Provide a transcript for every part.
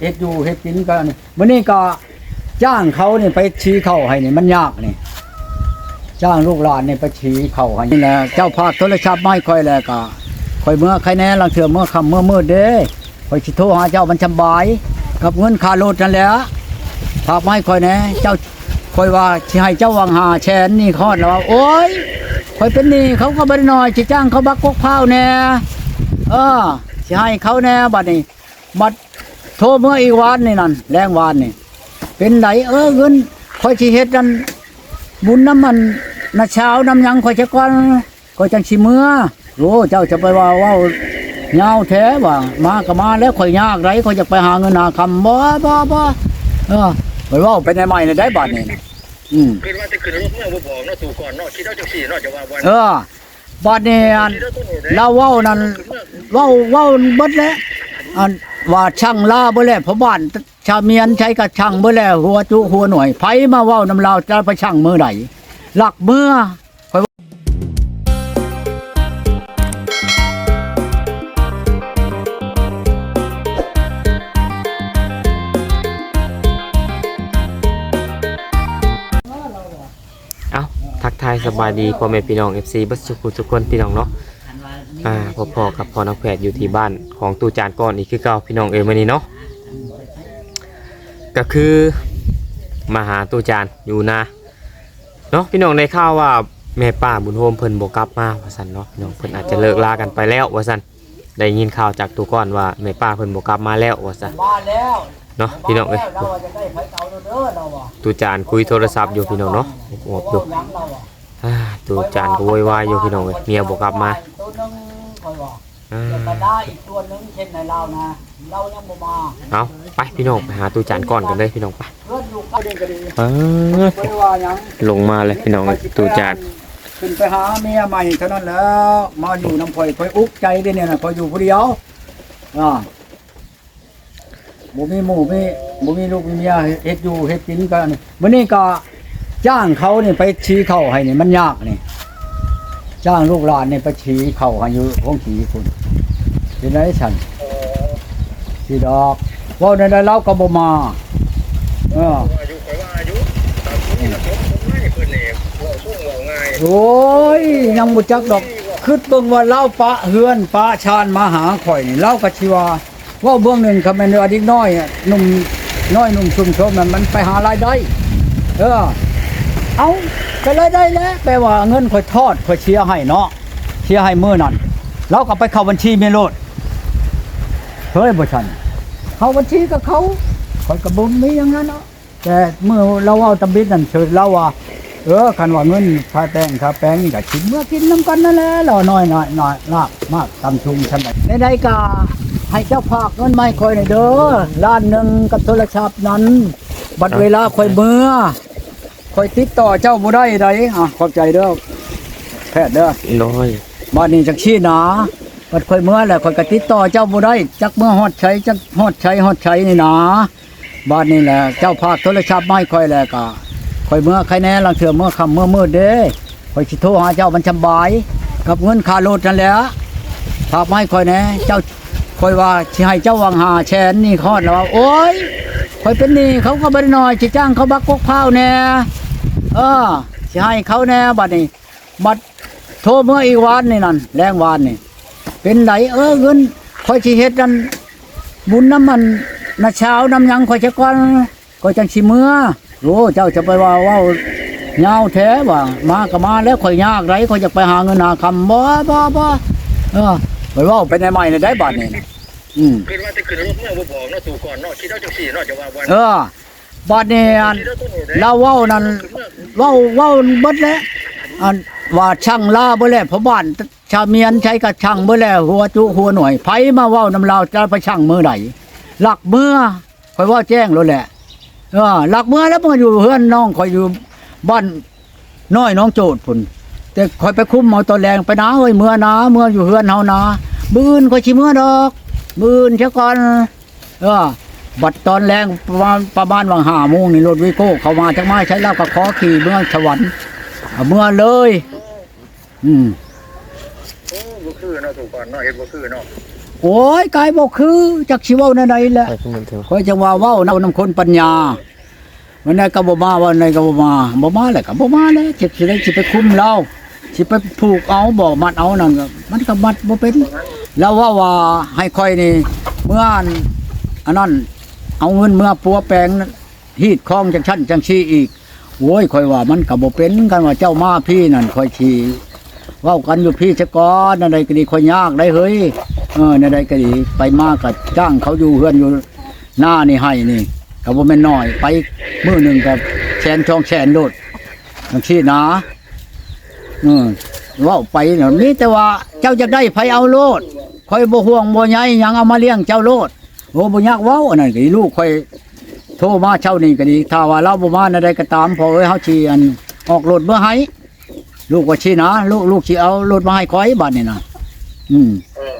เฮ็ดอยู่เฮ็ดกินก็นี่มื้อนี้ก็จ้างเขานี่ไปชี้เข้าให้นี่มันยากนี่จ้างลูกหลานนี่ไปชี้เข้าให้นี่แหละเจ้าภาพโทรศัพท์ไม่ค่อยแล้วก็ค่อยเมื่อใครแน่ลังเถื่อเมื่อค่ำเมื่อมืดเด้ค่อยสิโทรหาเจ้ามันสบาย กับเงินค่ารถนั่นแหละภาพไม่ค่อยแน่เจ้าค่อยว่าสิให้เจ้าวังหาแชนนี่คอดแล้วโอ้ยค่อยเป็นนี้เขาก็บ่ได้น้อยสิจ้างเขาบักกกพร้าวแน่เออสิให้เขาแน่บัดนี้บัด โทรเมื่ออีกวันนี่นั่นแรงวานนี่ เป็นไหนเออเงินค่อยสิเฮ็ดนั่นบุญน้ำมันนาเช้าน้ำหยังข่อยจะก่อนข่อยจังสิเมื่อโอ้เจ้าจะไปว่าเว้าเงาแท้ว่ามาก็มาแล้วข่อยยากไรข่อยจะไปหาเงินหาคำบ่บ่บ่เออไปเว้าไปในใหม่ได้บาดนี้นะอืมคือว่าจะขึ้นรถเมื่อบ่บอกเนาะสู่ก่อนเนาะคิดเอาจังซี่เนาะจะว่าวันเออบาดนี้อันคิดเอาต้นโหดเราเว้านั่นเว้าเว้าเบิดแล้วอัน ว่าช่างล่าบ่แล้วพระบ้านชาวเมียนใช้กับช่างบ่แล้วหัวจุหัวหน่วยไผมาเว้านํเราจะไปช่างมือใดหลักเมื่อเอาทักทายสบายดีพ่อแม่พี่น้อง FC บัสสุขุทุกคนพี่น้องเนาะ อ่าพ่อๆกับพ่อน้องแพทย์อยู่ที่บ้านของตูจานก่อนอีกคือเก่าพี่น้องเอ๋ยมื้อนี้เนาะก็คือมาหาตูจานอยู่นาเนาะพี่น้องได้ข่าวว่าแม่ป้าบุญโฮมเพิ่นบ่กลับมาว่าซั่นเนาะพี่น้องเพิ่นอาจจะเลิกลากันไปแล้วว่าซั่นได้ยินข่าวจากตูก่อนว่าแม่ป้าเพิ่นบ่กลับมาแล้วว่าซั่นมาแล้วเนาะพี่น้องเอ้ยเราจะได้ไผเก่าเด้อเราอะตูจานคุยโทรศัพท์อยู่พี่น้องเนาะโอบอยู่ยังเราอะ อ่าตู่จานก็โวยวายอยู่พี่น้องเอ้ยเมียบ่กลับมาตัวนึงคอยว่าอ่าจะไปได้อีกตัวนึงเช่นในเรานะเรายังบ่มาเอาไปพี่น้องไปหาตู้จานก่อนกันเลยพี่น้องไปเพื่อนอยู่ก็ดีก็ดีเออคอยว่าหยังลงมาเลยพี่น้องตู้จานขึ้นไปหาเมียใหม่เท่านั้นแล้วมาอยู่น้ำข่อยข่อยอุกใจเด้เนี่ยนะข่อยอยู่ผู้เดียวอ่าบ่มีหมู่มีบ่มีลูกมีเมียเฮ็ดอยู่เฮ็ดกินกันมื้อนี้ก็ จ้างเขานี่ไปชี้เข้าให้นี่มันยากนี่ จ้างลูกหลานนี่ไปชี้เข้าให้อยู่ห้องชี้คุณเป็นไรฉันสีดอกเว่าในใดเราก็บ่มาเอออายุข่อยว่าอายุตามนี้นะผมผมง่ายเพิ่นนี่เว้าส่งเว้าง่ายโอ้ยยังบ่จักดอกคือเบิ่งว่าเล่าปะเฮือนปะชานมาหาข่อยนี่เล่าก็สิว่าเว่าเบื้องหนึ่งคำแม่นว่าเด็กน้อยอะหนุ่มน้อยหนุ่มชุมชนมันมันไปหารายได้เออ เอาไปรายได้แล้วแปลว่าเงินข่อยทอดข่อยเชียร์ให้เนาะเชียร์ให้มื้อนั้นเราก็ไปเข้าบัญชีเมโลดเฮ้ยบ่ชันเข้าบัญชีกับเขาข่อยก็บ่มีอย่างนั้นเนาะแต่เมื่อเราเอาตำบิดนั่นเชิญเราว่าเออคันว่าเงินค่าแป้งค่าแป้งนี่ก็กินเมื่อกินน้ำกันนั่นแหละเราน้อยน้อยน้อยลาบมากตำชุงฉันไปในใดกาให้เจ้าภาคเงินไม่ค่อยหน่อยเด้อล้านหนึ่งกับโทรศัพท์นั้น บัดเวลาค่อยเมื่อ ค่อยติดต่อเจ้าบ่ได้ใดอะขอบใจเด้อแพทย์เด้อน้อยบ้านนี้จักชี้หนาบัดค่อยเมื่อแหละค่อยก็ติดต่อเจ้าบ่ได้จักเมื่อฮอดใช้จักฮอดใช้ฮอดใช้นี่นะบ้านนี้แหละเจ้าภาคโทรศัพท์ไม่ค่อยแหละก็ข่อยเมื่อใครแน่ลังเถื่อเมื่อคำเมื่อมืดเด้ข่อยสิโทรหาเจ้ามันสำบาย กับเงินค่ารถนั่นแหละฝากมาให้ข่อยแน่เจ้าข่อยว่าสิให้เจ้าวังหาแชนนี่คอดแล้วว่าโอ้ยข่อยเป็นหนี้เขาก็บ่ได้น้อยสิจ้างเขาบักกกพร้าวแน่ เออสิให้เขาแน่บัดนี้บัดโทรเมื่ออีกวันนี่นั่นแรงวานนี่ เป็นไหนเออเงินข่อยสิเฮ็ดนั่นบุญน้ำมันนาเช้าน้ำหยังข่อยจะก่อนข่อยจังสิเมื่อโอ้เจ้าจะไปว่าเว่าเงาแท้ว่ามาก็มาแล้วข่อยยากไรข่อยจะไปหาเงินหาคำบ่บ่บ่เออไปเว่าไปในใหม่ในได้บัดนี่นะอืมคือว่าจะขึ้นรถเมื่อบ่บอกเนาะสู่ก่อนเนาะคิดเอาจังซี่เนาะจะว่าวันเออ บัดนี้อันเนโหดเราเว้านั่นเว้าเว้าเบิดแล้วอันว่าช่างลาเบ่แล้วเพราะบ้านชาวเมียนใช้กับช่างเบ่แล้วหัวจุหัวหน่วยไผมาเว้านำเราจะไปช่างมือใดหลักเมื่อข่อยว่าแจ้งแล้วแหละเออหลักเมื่อแล้วมันอยู่เฮือนน้องคอยอยู่บ้านน้อยน้องโจดพุ่นแต่คอยไปคุ้มเอาตอนแรงไปนะเอ้ยเมื่อนะเมื่ออยู่เฮือนเฮานะบืนคอยชิเมื่อดอกบืนเช่ก่อนเออ บัดตอนแรงประมาณประมาณวังห้าโมงนี่รถวิโก้เข้ามาจากไม้ใช้เหล้าก็ขอขี่เมื่อสวรรค์เอาเมื่อเลย อืมโอ้บ่คือเนาะสู่ก่อนเนาะเฮ็ดบ่คือเนาะโอ้ยกายบ่คือจักสิเว้าแนวใดแหละไปขึ้นมาเถอะคอยจังว่าเว้าเนานํคนปัญญาวันใดก็บ่มาวันใดก็บ่มาบ่มาแหละก็บ่มาแหล้วสิสิได้สิไปคุมเราสิไปผูกเอาบ่มัดเอานั่นก็มันก็มัดบ่เป็นแล้วว่าว่าให้ค่อยนี่เมื่ออันอันนั้น เอาเงินเมื่อปัวแปลงนั้นฮีดคล้องจังชั้นจังชี้อีกโอ้ยคอยว่ามันก็บ่เป็นกันว่าเจ้ามาพี่นั่นคอยชี้เว้ากันอยู่พี่ซะกอนนั่นใดก็ดีคอยยากได้เฮ้ยเออนั่นใดก็ดีไปมาก็จ้างเขาอยู่เฮือนอยู่หน้านี่ให้นี่ก็บ่แม่นน้อย ไปมือหนึ่งก็แสนช่องแสนโลดจังซี่นะอือเว้าไปเนาะนี่แต่ว่าเจ้าจะได้ไผเอาโลดคอยบ่ห่วงบ่ใยหยังเอามาเลี้ยงเจ้าโลด โอ้บ่อยากเว้าอันนั้นก็ดีลูกค่อยโทรมาเช้านี้ก็ดี ถ้าว่าเราบ่มาใดๆก็ตามพอเอ้ยเฮาสิอันออกรถเมื่อให้ลูกว่าสินะลูกลูกสิเอารถมาให้ข่อยบัดนี้นะอืมเออ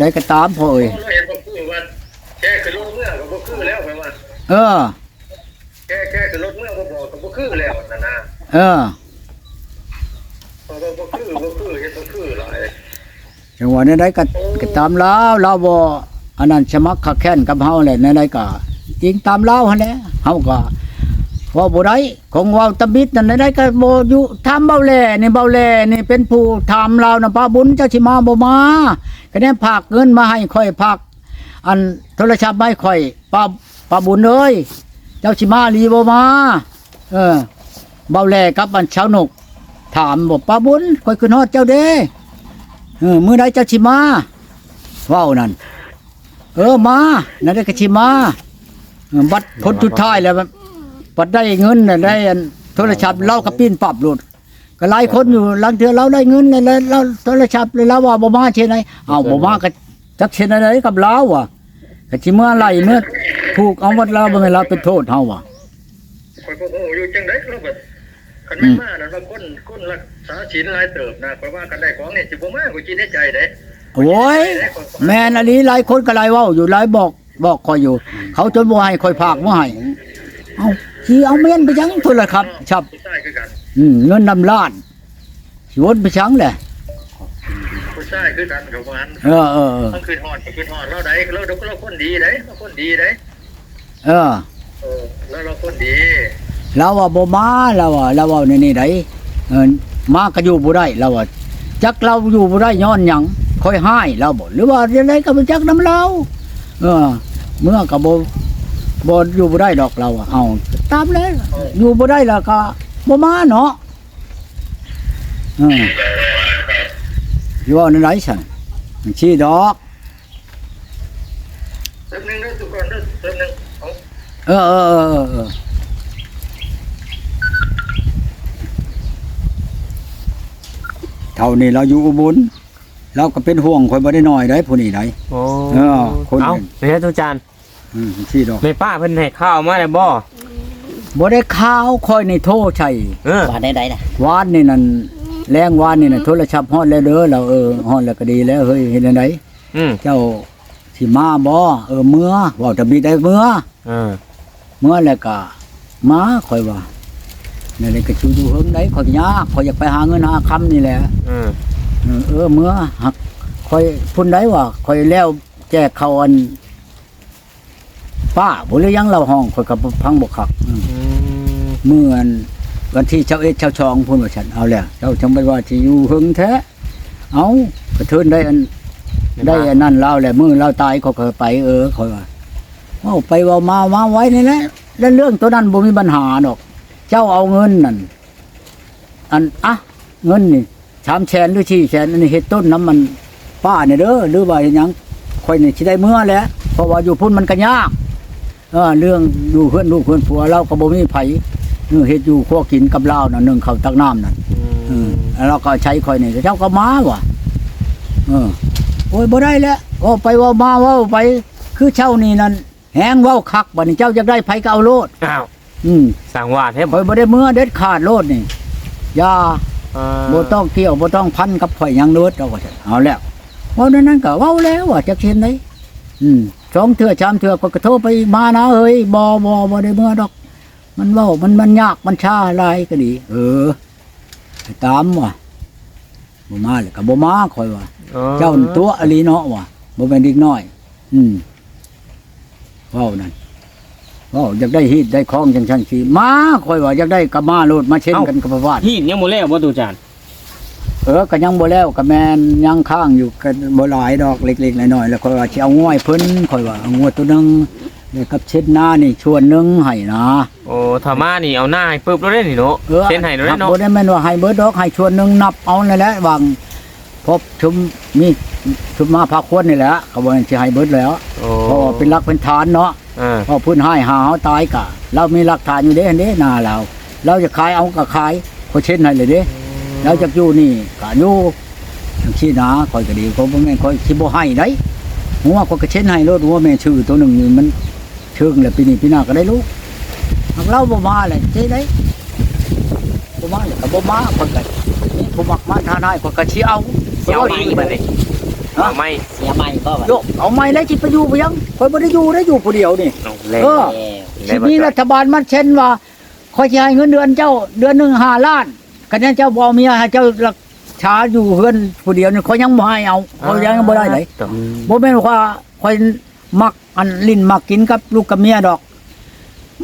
ใดๆก็ตามพอเอ้ยเราเห็นบ่คือว่าแค่คือรถเมื่อก็บ่คือแล้วไปว่าเออแค่แค่คือรถเมื่อบ่บอกก็บ่คือแล้วนั่นนะเออเพราะว่าบ่คือบ่คือเฮ็ดบ่คือหลายจังหวะนั้นได้ก็ก็ตามเล่าเราบ่ อันนั้นสมัครขักแค้นกับเฮาแหละในใดก็จริงตามเล่าหั่นแหละเฮาก็เว่าบ่ได้ของว้าตะบิดนั่นใดก็บ่อยู่ถาเบาแลนี่เบาแลนี่เป็นผู้ถามเรานะป้าบุญเจ้าสิมาบ่มาก็แน่ฝากเงินมาให้ค่อยฝากอันโทรศัพท์มให้ค่อยป้าป้าบุญเอ้ยเจ้าสิมาหรือบ่มา เออ เบาแลกับอันชาวนก ถามบอกป้าบุญค่อยขึ้นฮอดเจ้าเด้เออมื้อใดเจะชิมาเว้านั่น เออมานั่นได้ก็ชิมาบัดผลสุดท้ายแล้วบัดได้เงินน่ะได้โทรศัพท์เราก็ปิ้นปรับโลดก็หลายคนอยู่หลังเทื่อเราได้เงินแล้วแล้วเราโทรศัพท์เลยเราว่าบ่มาเช่นไหนเอาบ่มาก็จักเช่นไหนกับเราอะก็สิเมื่อไรเมื่อถูกเอาวัดเราบ่แม่เราเป็นโทษเฮาว่ะข่อยบ่ฮู้อยู่จังได๋เราแบบคันไม่มานั่นว่าคนคนรักษาศีลหลายเติบนะข่อยว่ากันได้ของนี่สิบ่มาข่อยคิดในใจเด้ โอ้ยแม่นอันนี้หลายคนก็หลายเว้าอยู่หลายบอกบอกคอยอยู่ เขาจนบ่ให้คอยภาคบ่ให้เอาสิเอาเมียนไปจังพุ่นล่ะครับชับผู้ชายคือกันอืมเงินนำล้านสิวนไปจังแหละผู้ชายคือกันกับมันเออเออเออมันคือฮอดคือฮอดเราได้เราเราคนดีได้เราคนดีได้เออเออแล้วเราคนดีเราว่าบ่มาเราว่าเราว่านี่นี่ได้เออมาก็อยู่บ่ได้เราว่าจักเราอยู่บ่ได้ย้อนหยัง คอยให้เราบ่หรือว่าจังไดก็บ่จักนํเราเออ เมื่อก็บ่บ่อยู่บ่ได้ดอกเราอะเอาตามเลยอยู่บ่ได้แล้วก็บ่มาเนาะเอออยู่ว่าในไหนซั่นมันชี้ดอกเติมหนึงเด้อทุกคนเด้อเติมหนึงเอาเออเออเออเออเออเท่านี้เราอยู่อุบล เราก็เป็นห่วงคนบ่ได้น้อยได้ผู้นี้ได้ โอ้เออคนเอาอื่นแม่ตุจานอืมชี้ดอกแม่ป้าเพิ่นให้ข้าวมาแล้วบ่บ่ได้ข้าวคอยในโทษชัยเออ ว่าได้ได้ล่ะวานนี่นั่นแรงวานนี่น่ะโทรศัพท์ฮอดแล้วเด้อเราเออฮอดแล้วก็ดีแล้วเฮ้ยเฮ็ดจังไดอืมเจ้าสิมาบ่เออเมื่อเว้าจะมีได้เมื่อ เออเมื่อแล้วก็มาข่อยว่านี่นแหละก็ชิวอยู่เฮิงได้ข่อยก็ยากข่อยอยากไปหาเงินหาคำนี่แหละ เออ เออเออเมื่อหักข่อยพุ่นได้ว่าข่อยแล้วแจกเขาอัน ป้าบ่หรือยังเราห้องข่อยก็พังบ่คักอืมอืมเมื่ออันวันที่เช้าเอ็ดเช้าชองพุ่นว่าฉันเอาแล้วเจ้าจังไปว่าสิอยู่เฮิงแท้เอากระเทินได้อันได้อันนั้นเล่าแหละมือเราตายเขาก็ไปเออเขาว่าเว่าไปเว่ามามาไว้นี่แหละแล้วเรื่องตัวนั้นบ่มีปัญหาดอก เจ้าเอาเงินนั่นอันอะเงินนี่ สามแสนหรือสี่แสนอันนี้เฮ็ดต้นน้ำมันป้าเนี่ยเด้อหรือว่าเฮ็ดหยังค่อยนี่สิได้เมื่อแหล้วเพราะว่าอยู่พุ่นมันก็ยากเออเรื่องอยู่เพื่อนลูกเพื่อนผัวเราก็บ่มีไผเออเฮ็ดอยู่คั่วกินกับเราน่ะนึ่งข้าวตักน้ำนั่นเออแล้วเราก็ใช้คอยนี่เจ้าก็มาว่ะเออโอ้ยบ่ได้แล้วว่าไปเว่ามาเว่าไป คือเช่านี่นั่นแหงเว่าคักบัดนี้เจ้าจะได้ไผก็เอาโลดอ้าวอืมสั่งว่าแท้ข่อยบ่ได้เมื่อเด็ดขาดโลดนี่อย่าเออ บ่ต้องเกี่ยวบ่ต้องพันกับข่อยหยังเนิดเอาว่าซั่นเอาแล้วเว้านั้นนั้นก็เว้าแล้วว่าจักเช่นไดอืมสองเทื่อสามเทื่อก็กระโทรไปอีกมานะเฮ้ยบ่บ่บ่ได้เมื่อดอก มันเว้ามันมันยากมันช้าหลายก็ดี เออไปตามว่ะบ่มาเลยก็บ่มาข่อยว่าออเจ้านั่นตัวอลีเนาะว่ะบ่แม่นเด็กน้อย อืมเว้านั่น เว้าอยากได้ฮีดได้คล้องจังซั่นสิมาข่อยว่าอยากได้ก็มาโลดมาเช่นกันกับพระวาดฮีดยังบ่แล้วบ่ตูจานเออก็ยังบ่แล้วก็แม่นยังค้างอยู่กันบ่หลายดอกเล็กๆน้อยๆแล้วข่อยว่าสิเอาง่อยเพิ่นข่อยว่าเอาง่วยตัวหนึงแล้วกับเช็ดหน้านี่ชวนหนึงให้นะโอ้ถ้ามานี่เอาหน้าให้ปึ๊บแล้วได้นี่เนาะเออเส้นให้แล้วได้เนาะบ่ได้แม่นว่าให้เบิดดอกให้ชวนหนึงนับเอานั่นแหละวางพบชุมมีชุมมาพาควรนี่แหละก็บ่แม่นสิให้เบิดแล้วโอ้เพราะว่าเป็นหลักเป็นฐานเนาะ อ่าพอเพื้นให้หาเฮาตายกะ เรามีหลักฐานอยู่เด้เด้หน้าเรา เราจะขายเอาก็ขายก็เช่นให้เลยเด้เราจะอยู่นี่ก็อยู่จังซี่นะคอยก็ดีเขาบ่แม่นคอยสิบ่ให้ได้หัวก็ก็เช่นให้รถหัวแม่ชื่อตัวหนึงนี่มันเชิงแล้วปีนี้ปีหน้าก็ได้ลูกหากเราบ่มาเลยเจ๊ได้บ่มาเลยก็บ่มาคนก็นี่ผู้มักมาทานให้คนก็สิเอาเสียวอีกบัดนี้ เอาไม่เสียใหม่ก็แบบโยกเอาไม่แล้วสิไปอยู่บ่ยังคอยบ่ได้อยู่ได้อยู่ผู้เดียวนี่เอาแล้วเออทีนี้รัฐบาลมันเช่นว่าคอยจะให้เงินเดือนเจ้าเดือนหนึ่งห้าล้านคะแนนเจ้าบอเมียให้เจ้ารักษาอยู่เพื่อนผู้เดียวนี่เขายังบ่ให้เอาเขายังบ่ได้เลยบ่แม่นว่าคอยมักอันลิ้นมักกินกับลูกกับเมียดอก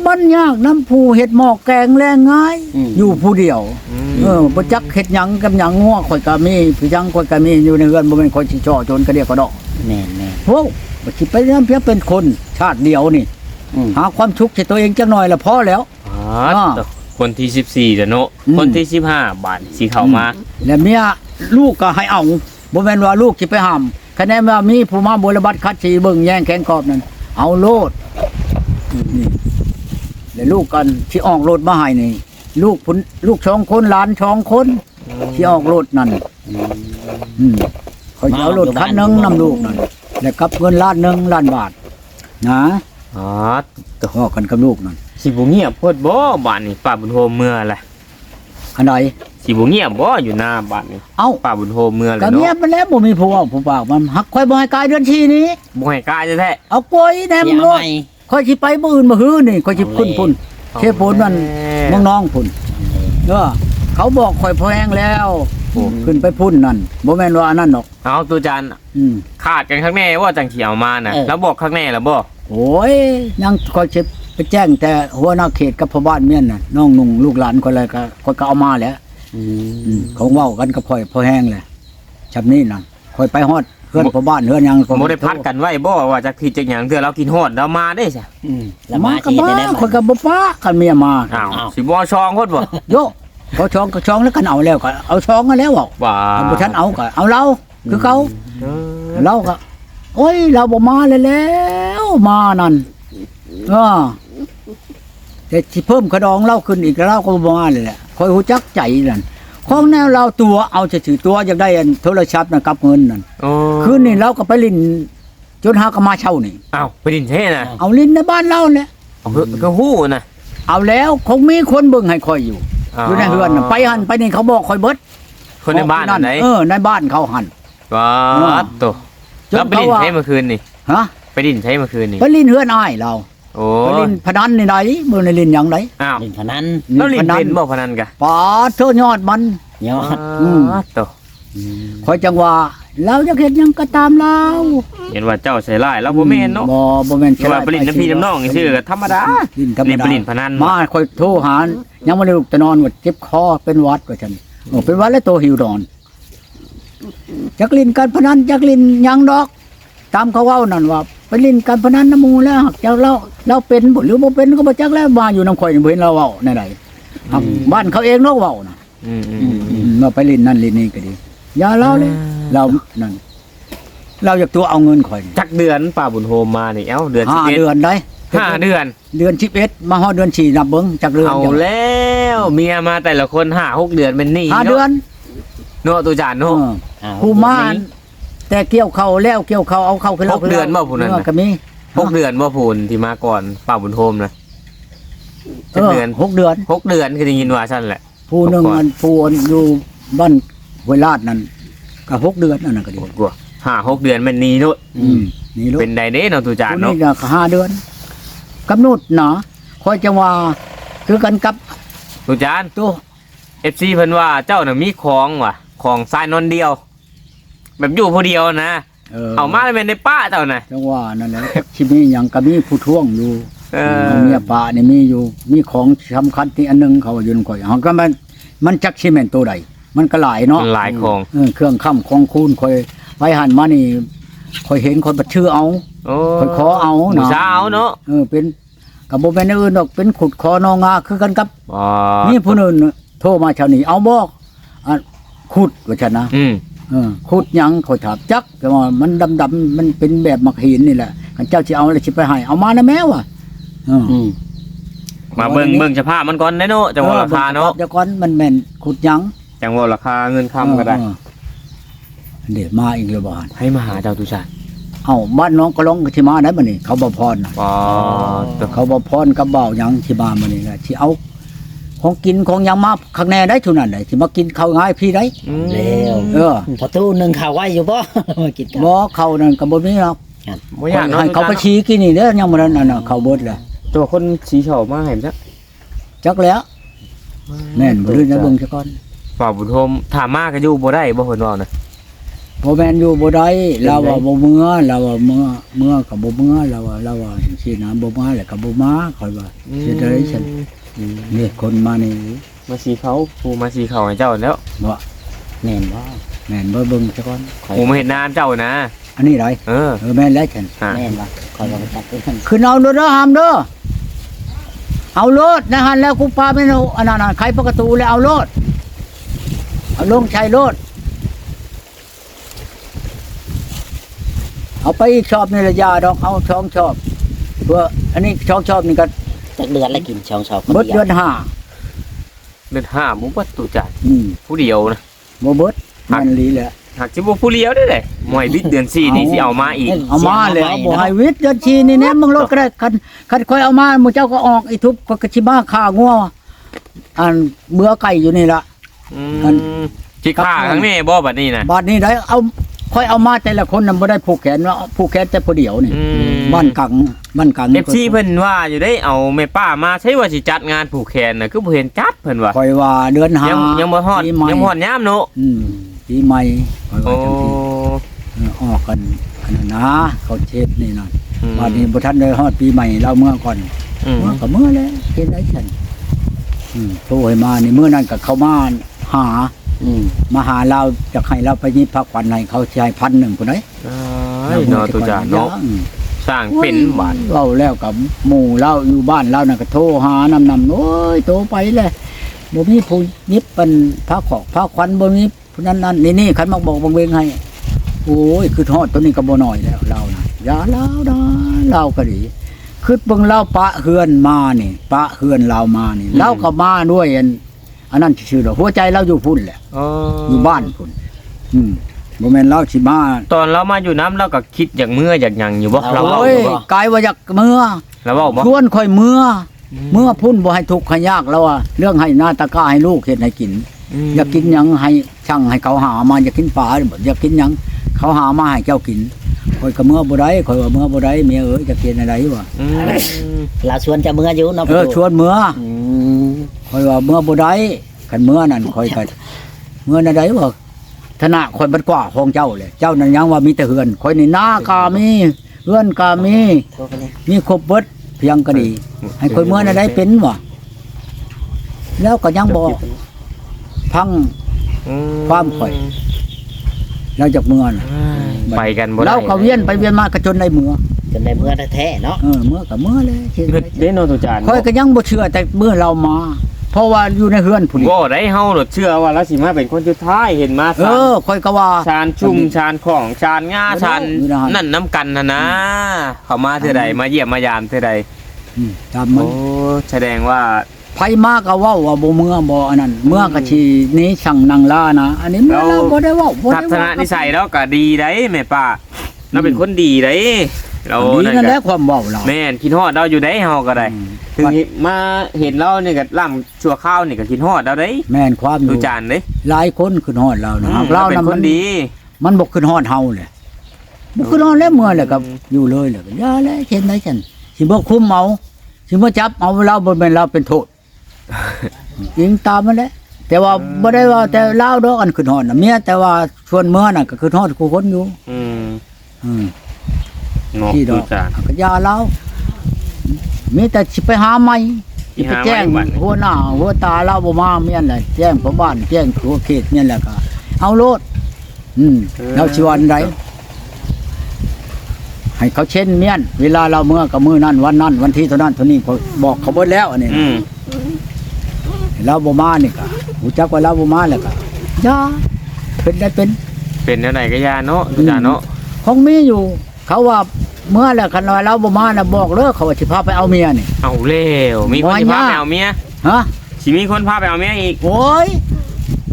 มันยากน้ำผู้เฮ็ดหม้อแกงแรงง่ายอยู่ผู้เดียว เออบ่จักเฮ็ดหยังกับหยังงัวข่อยก็มีผู้ยังข่อยก็มีอยู่ในเรือนบ่แม่นข่อยสิจ่อโจรก็เดียวก็ดอกแม่นแม่นโว้บ่สิไปเรื่องเพียงเป็นคนชาติเดียวนี่ อืมหาความทุกข์ให้ตัวเองจักหน่อยละพอแล้ว อ๋อคนที่14จ้ะเนาะอืม คนที่15บาทสิเข้ามา แล้วเมียลูกก็ให้เอาบ่แม่นว่าลูกสิไปห้ามคะแนนว่ามีผู้มาบริบัติคัดสีเบิ่งแย่งแข้งกอบนั่นเอาโลดนี่ แล้วลูกกันที่ออกโลดมาให้นี่ลูกพุ่นลูกสองคนหลานสองคนที่ออกโลดนั่นอืมเขาจะเอาโลดคันหนึงนำลูกนั่นแล้วกับเงินล้านหนึงล้านบาท นะอ๋อพ่อกันกับลูกนั่นสิบ่เงียบโพดบ่บ้านนี่ป้าบุญโฮมเมื่อแหละอันใดสิบ่เงียบบ่อยู่หน้าบ้านนี่เอ้าป้าบุญโฮมเมื่อเลยก็เงียเนาะบมันแล้วบ่มีผู้เว้าผู้ปากมันหักค่อยบ่ให้กายเดือนชีนี้บ่ให้กล้าแท้เอากล้วยแหนมเสียโลใหดม่ ค่อยสิไปมื้ออื่นมื้อฮื้อนี่ค่อยสิขึ้นพุ่นๆเทพูนนั่นน้องน้องๆพุ่นเออเขาบอกข่อยพอแห้งแล้วโอ้ขึ้นไปพุ่นนั่นบ่แม่นว่าอันนั้นหรอกเอาตัวจานอืมขาดกันข้างแน่ว่าจังเขียวมาน่ะแล้วบอกข้างแน่แล้วบ่โอ้ยยังค่อยสิไปแจ้งแต่หัวหน้าเขตกับพ่อบ้านเมียนน่ะน้องนุ่งลูกหลานคนอะไรก็ค่อยก็เอามาแล้วอืมอืมเขาเว้ากันกับข่อยพอแห้งแหละจำนี้นั่นค่อยไปฮอด เฮือนพ่อบ้านเฮือนหยังผมบ่ได้พัดกันไว้บ่ว่าจักผิดจักหยังเทื่อเรากินฮอดเรามาได้ซะอืมแล้วมามาก็ที่มาได้ได้ข่อยก็บ่ป้ากันเมียมาอ้าวอ้าวสิบ่ชองโคตรบ่โยเขาช้องก็ช้องแล้วกันเอาแล้วก็เอาช้องกันแล้วเอาว่าเอาบ่ทันเอาก็เอาเราคือเขาเออเราก็โอ้ยเราบ่มาเลยแล้วมานั่นเออแต่ที่เพิ่มกระดองเราขึ้นอีกเราก็บ่มาเลยแหละคอยหูจักใจนั่น ของแนวเราตัวเอาจะถือตัวอยากได้อันโทรศัพท์นะกับเงินนั่นโอ้คืนนี้เราก็ไปลินจนหาก็มาเช่านี่อ้าวไปดินเท่น่ะเอาลินในบ้านเราเนี่ยเอาคือคือฮู้น่ะเอาแล้วคงมีคนเบิ่งให้คอยอยู่อยู่ในเฮือนน่ะไปหันไปนี่เขาบอกคอยเบิดคนในบ้านบอกไหนเออในบ้านเขาหันว้าดโตจนแล้วไปดินเขาว่าใช้เมื่อคืนนี่ฮะไปดินใช้เมื่อคืนนี่ไปลินเฮือนอ้ายเรา โอ้ไปลินพนันในไหนเมื่อในลินหยังไงอ้าวเล่นพนันแล้วลินเป็นบ่พนันกะปาเธอยอดมัน ยอดอืมว้าดโตคอยจังว่าเราจะเห็นหยังก็ตามเราเห็นว่าเจ้าใส่ร้ายแล้วบ่แม่นเนาะบ่บ่แม่นคือว่าไปลินน้ำพี่น้ำน้องนี่ซื่อก็ธรรมดาลินธรรมลินดาไปลินพนันมาคอยโทรหายังบ่ได้ลุกแต่นอนว่าเจ็บคอเป็นหวัดว่าซั่นโอ้เป็นหวัดแล้วโตหิวนอนจักลินการพนันจักลินหยังดอก ตามเขาเว้านั่นว่าไปลินการพนันน้ำหมูแล้วหักเจ้าเราเราเป็นบ่หรือบ่เป็นก็บ่จักแล้วมาอยู่น้ำข่อยนี่บ่เห็นเราเว้าในใดหักบ้านเขาเองเนาะเว้าน่ะอืมอืมอือืมมมาไปลินนั่นลินนี่ก็ดีอย่าเล่าเลยเรานั่นเราอยากตัวเอาเงินข่อยนี่จักเดือนป้าบุญโฮมมานี่เอ้าเดือนห้า11เดือนได้ห้าเดือน เดือนสิบเอ็ดมาฮอดเดือนสี่นับเบิ้งจากเดือนเอาจังแล้วเมียมาแต่ละคนห้าหกเดือนเป็นหนี้ห้าเดือนเนาะตัวจานเอเนาะออ้าวผู้ม่าน แต่เกี่ยวเขาแล้วเกี่ยวเขาเอาเข้าขึ้นหกเดือนบ่ผู้นั้นเอน่ะอก็มีหกเดือนว่าพูนที่มาก่อนป้าบุญโฮมนะเอจักอเดือนหกเดือน หกเดือนคือได้ยินว่าซั่นแหละ ผู้หนึ่งก่อนอันผู้อันอยู่บ้านห้วยลาดนั่นก็หกเดือนนั่นน่ะก็ดีโอ้กลัวห้าหกเดือนเป็นหนี้เนาะอืมนี่ลูก เป็นไดเด้เนาะตัวจานผู้เนาะ นี้ก็ห้าเดือนกำหนดหนาคอยจังว่าคือกันกับตัวจานตัว FC เพิ่นว่าเจ้าน่ะมีของว่ะ ของทรายนนเดียว แบบอยู่ผู้เดียวนะเอามาแล้วแม่นได้ป้าเจ้าน่ะ จังว่านั่นแหละที่มีหยังก็มีผู้ท่วงอยู่เออเอาเมียป่านี่มีอยู่ มีของสำคัญที่อันหนึงเขาว่าอยู่นำข่อยเฮาก็มันมันจักสิแม่นตัวใดมันก็หลายเนาะมันหลายของ เออเครื่องค้ำของคูณข่อยไปหันมานี่ข่อยเห็นข่อยบ่ชื่อเอา โอ้ข่อยขอเอาหนูเนาะสาวเนาะเออเป็นก็บ่แม่นอื่นดอกเป็นขุดคอนองาคือกันกับ อ๋อนี่ผู้นึงโทรมาชาวนี้เอาบอกอะขุดว่าฉันนะอืมเออขุดหยังเขาถามจักแต่ว่ามันดำๆมันเป็นแบบมักหินนี่แหละกันเจ้าสิเอาอะไรสิไปให้เอามานะแม่ว่ะเอออืมมาเบิ่งเบิ่งสภาพมันก่อนได้เนาะจังว่าราคาเนาะเดี๋ยวก่อนมันแม่นขุดหยังจังว่าราคาเงินคำก็ได้เออเดี๋ยวมาอีกแล้วบ่านให้มาหาเจ้าตุชาติเอ้าบ้านน้องก็ร้องก็สิมาได้บ่นี่เขาบ่พรน่ะอ๋อตัวเขาบ่พรกับเบาหยังสิมามื้อนี้แหละสิเอา ของกินของหยังมาข้างในได้ทุนั้นได้สิมากินข้าวง่ายพี่ได้อืมแล้วเออ พอตู้หนึงข่าวไว้อยู่บ่ มากินกันบ่เข้านั่นก็บ่มีหรอกบ่อยากเนาะให้เขาไปชี้กินนี่เด้อยังบ่นั้นน่ะน่ะเขาเบิดแหละตัวคนสีเฉามาให้มันจักจักแล้วแม่นบ่ลืมนะเบิ่งซะก่อนฝ่าบุญโฮมถามมาก็อยู่บ่ได้บ่เพิ่นว่านะบ่แม่นอยู่บ่ได้เราว่าบ่เมื่อเราว่าเมื่อเมื่อก็บ่เมื่อเราว่าเราว่าจังซี่นะบ่มาแล้วก็บ่มาค่อยว่าสิได้ฉัน นี่คนมานี่มาสีเขาปูมาสีเขาให้เจ้าแล้วบ่แม่นบ่แม่นบ่เบิ่งซะก่อนปูมาเห็นหน้าเจ้านะ อันนี้ไรเออ เออแม่นแล้วฉันฮะแม่นบ่คอยบ่ไปจับด้วยกันขึ้นเอาเด้อเด้อหามเด้อเอาโลดนะฮันแล้วกูพาไปเอาอันนั้นน่ะไขประตูแล้วเอาโลดเอาลงชัยโลด เอาไปอีกชอบนี่ละยาดอกเอาช่องชอบเพื่ออันนี้ช่องชอบนี่ก็ จักเดือนแล้วกินช่องชอบคนเบิดเดียเดืวอนห้าเดินห้าหมูปัดตุจัดอืมผู้เดียวนะโมเบิดมันลีแหละ หากสิบ่ผู้เดียวได้เลยหมวยวิทย์เดือน4นี่สิเอามาอีกเอามาเลยเอาบ่ให้วิทย์เดือนชีนี่แน่มึงรถก็ได้คันคันค่อยเอามาหมู่เจ้าก็ออกไอ้ทุบก็กระชิมาฆ่างัวอันเบื่อไก่อยู่นี่ละอือันมสิฆ่าครั้งนี้บ่บัดนี้นะบาดนี้ได้เอา ค่อยเอามาแต่ละคนน่ะบ่ได้ผูกแขนว่าผูกแขนแต่ผู้เดียวนี่อืม บ้านกังบ้านกังเอฟซีเพิ่นว่าอยู่ได้เอาแม่ป้ามาใช้ว่าสิจัดงานผูกแขนน่ะคือบ่เห็นจัดเพิ่นว่าค่อยว่าเดือนห้ายังยังบ่ฮอดปีใหม่ยังบ่ฮอดยามเนาะอืมปีใหม่ค่อยโอ้ว่าจังซี่เออออกกันอันนั้นนะเขาเทศนี่นั่นอืมบาดนี้บ่ทันได้ฮอดปีใหม่เราเมื่อก่อน อืม เมื่อก็เมื่อแล้วเห็นได้ฉันอืมโทรให้มานี่เมื่อนั้นก็เข้ามาหาอื มมาหาเราจะให้เราไปยิบพักควันให้เขาใช้พันหนึ่งคนไหนอ้ายเนาะตุจานเนาะอืมสร้างเป็นบาดเราแล้วกับหมู่เราอยู่บ้านเราน่ะก็โทรหานำนำโอ้ยโทรไปเลยบ่มีผู้ยิบเป็นพระขอกพระควันบ่มีผู้นั้นนั่นนี่นี่คันมาบอกบางเวงให้ โอ้ยคือทอดตัวนี้ก็บ่น้อยแล้วเรานะอย่าเล่านะเราก็ดีคือเบิ่งเราปะเฮือนมานี่ ปะเฮือนเรามานี่เราก็มาด้วยอัน อันนั้นชื่อๆดอกหัวใจเราอยู่พุ่นแหละอยู่บ้านพุ่นอืมบ่แม่นเราสิมาตอนเรามาอยู่น้ำเราก็คิดอย่างเมื่ออยากหยังอยู่บ่เราเว้าโอ้ยอยู่บ่กายว่าอยากเมื่อเราเว้าบ่ชวนค่อยเมื่ออเมื่อพุ่นบ่ให้ทุกข์ให้ยากแล้วว่าเรื่องให้หน้าตะกร้าให้ลูกเฮ็ดให้กิน มอยากกินหยังให้ช่างให้เขาหามาอยากกินปลาบ่อยากกินหยังเขาหามาให้เจ้ากินค่อยก็เมื่อบ่ได้ค่อยว่าเมื่อบ่ได้เมียเอ้ยจะกินอะไรวะอืมเราชวนจะเมื่ออยู่เนาะเออชวนเมื่ออืม ค่อยว่าเมื่อบ่ได้คันเมื่อนั่นค่อยก็เมื่อนั่นได้บ่ธนะค่อยบัดกว่าของเจ้าเลย เจ้านั่นยังว่ามีแต่เฮือนค่อยนี่หน้ากามีเฮือนกามีโทรไปเลยมีครบเบิดเพียงก็ดี ให้ค่อยเมื่อนั่นได้เป็นวะแล้วก็ยังบ่พังอืความข่อยเราจากเมื่อน่ะไปกันบ่ได้เราก็เวียนไปเวียนมาก็จนได้เมื่อจนได้เมื่อแท้ๆเนาะเออเมื่อก็เมื่อเลยเฮ็ดเด้เนาะตุจานค่อยก็ยังบ่เชื่อแต่เมื่อเรามา เพราะว่าอยู่ในเฮือนผู้นี้บ่ได้เฮาหรอกเชื่อว่าเราสิมาเป็นคนสุดท้ายเห็นมาเอสามอค่อยก็ว่าชานชุ่มชานของชานง่าชานอยู่นะฮะนั่นน้ำกันนะนะ เขามาเท่าใดมาเยี่ยมมายามเท่าใดอืมตามมัโอ้นแสดงว่าไผมาก็เว้าว่าบ่เมื่อบ่อันนั้นเมื่อก็สิหนี้สั่งนางลานะอันนี้เมื่อเราบ่ได้เว้าบ่ทัได้ศเว้านนิสัยแล้วก็ดีได้แม่ป้าเราเป็นคนดีได้ เราดีนั่นแหละก็ความเว้าเราแม่นคิดฮอดเราอยู่ได้เฮาก็ได้อืมถึงมาเห็นเราเนี่ยก็ล่ำชั่วข้าวนี่ก็คิดฮอดเราได้ แม่นความอดูยู่จานเด้หลายคนขึ้นฮอดเรานะอืมเราเป็นนะคมันนดี มันบกขึ้นฮอดเฮาเลยบกขึ้นฮอดแล้วเมื่อเลยครับอยู่เลยเลยอย่าแล้วเช่นไรฉันสิบ่คุมเอาสิบ่จับเอาเราบ่แม่นเราเป็นโทษยิงตามมันแหละแต่ว่าบ่ได้ว่าแต่เล่าดอกอันขึ้นฮอดน่ะเมียแต่ว่าชวนเมื่อน่ะก็ขึ้นฮอดกูคนอยู่ อืมอืม เนาะที่ดอตู้กจานก็อยาเรามีแต่สิไปหาใหม่สิสิไปหาแจ้งไว้บัดนี้ หัวหน้าหัวตาเราบ่มาเมียนแหละแจ้งพ่อบ้านแจ้งหัวเขตเมียนแหละก็เอาโลด อืมเราสิวันใดให้เขาเช่นเมียน เวลาเราเมื่อกับมือนั่นวันนั้นวันที่เท่านั้นเท่านี้เขาบอกเขาเบิดแล้วอันนี้ อืมเราบ่มานี่ก็หูจักว่าเราบ่มาแล้วก็อย่าเป็นได้เป็น เป็นแนวไหนก็ยาเนาะตู้จานเนาะของมีอยู่ เขาว่าเมื่อแล้วคันว่าเราบ่มาน่ะบอกเด้อเขาว่าสิพาไปเอาเมียนี่ เอาแล้วมีคนบ่สิพายากไปเอาเมียฮะสิมีคนพาไปเอาเมียอีกโอ้ย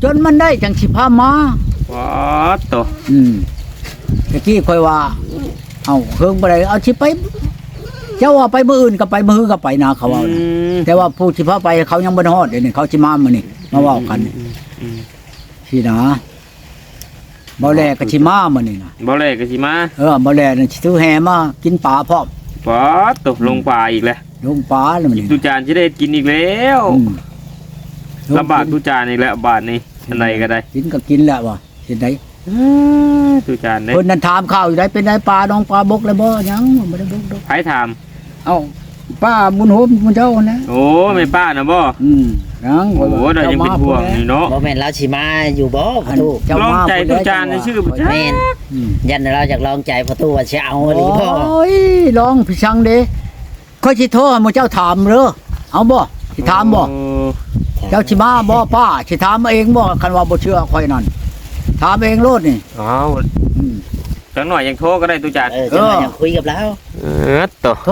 จนมันได้จังสิพามาว้าตัวอืมตะกี้ค่อยว่า เอาเฮิงบ่ได้เอาสิไป เจ้าว่าไปมื้ออื่นก็ไปมื้อก็ไปนะเขาว่าอืนะมแต่ว่าผู้ที่พาไปเขายังบ่ได้ฮอดเดี๋ยวนี้เขาสิมามื้อนี้มาเว้ากันอืมสินะ บ่แลก็สิมามื้อนี้นะบ่เลยก็สิมาเออบ่แลนั่นสิถือแห่มากินปลาพร้อมว้าตัวลงป่าอีกแล้วลงปลาแล้วมื้อนี้ตู้จานสิได้กินอีกแล้วอืมลำบากตู้จานอีกแล้วบาทนี้อันใดก็ได้กินก็กินแหละว่ะสิได้ตู้จานเด้เพิ่นนั่นถามข้าวอยู่ได้เป็นได้ปลาน้องปลาบกเลยบ่ยังบ่ได้บกดอกไผถามเอ้า ป้าบุญโฮมบุญเจ้านะโอ้ไม่ป้านะบ่อืมยังโอ้โหเรายังเป็นห่วงนี่เนาะบ่แม่นเราสิมาอยู่บ่ปอัระนตูเจ้าลองมาใจพุ่นตู้แล้วจานในชื่อบ่จ้าแม่นอืมยันเราอยากลองใจประตูว่าสิเอาอีหรือบ่โอ้ยลองพี่ชังเด้ค่อยสิโทรให้หมู่เจ้าถามเด้อเอาบ่สิถามบ่โอ้เจ้าสิมาบ่ป้าสิถามเองบ่คันว่าบ่เชื่อค่อยนั่นถามเองโลดนี่อ้าวอืมจังหน่อยยังโทรก็ได้ตู้จานเออจะมาอยากคุยกับเราเออตัวโทร